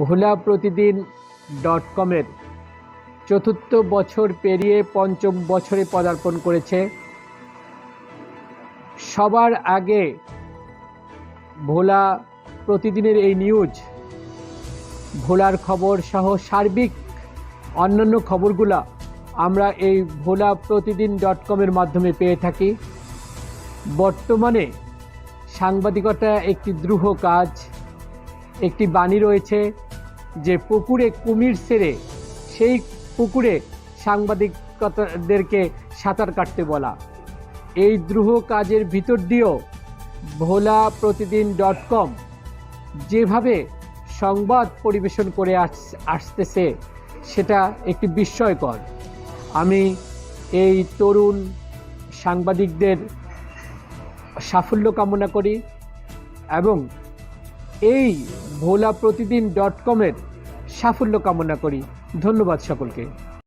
ভোলা প্রতিদিন ডট কমের চতুর্থ বছর পেরিয়ে পঞ্চম বছরে পদার্পণ করেছে। সবার আগে ভোলা প্রতিদিনের এই নিউজ, ভোলার খবর সহ সার্বিক অন্যান্য খবরগুলা আমরা এই ভোলা প্রতিদিন ডট কমের মাধ্যমে পেয়ে থাকি। বর্তমানে সাংবাদিকতা একটি দ্রুহ কাজ, একটি বাণী রয়েছে যে পুকুরে কুমির সেরে সেই পুকুরে সাংবাদিকতাদেরকে সাঁতার কাটতে বলা। এই দ্রুহ কাজের ভিতর দিয়েও ভোলা প্রতিদিন ডট কম যেভাবে সংবাদ পরিবেশন করে আস- আসতেছে, সেটা একটি বিস্ময়কর। আমি এই তরুণ সাংবাদিকদের সাফল্য কামনা করি এবং এই ভোলা প্রতিদিন ডট কমের সাফল্য কামনা করি। ধন্যবাদ সকলকে।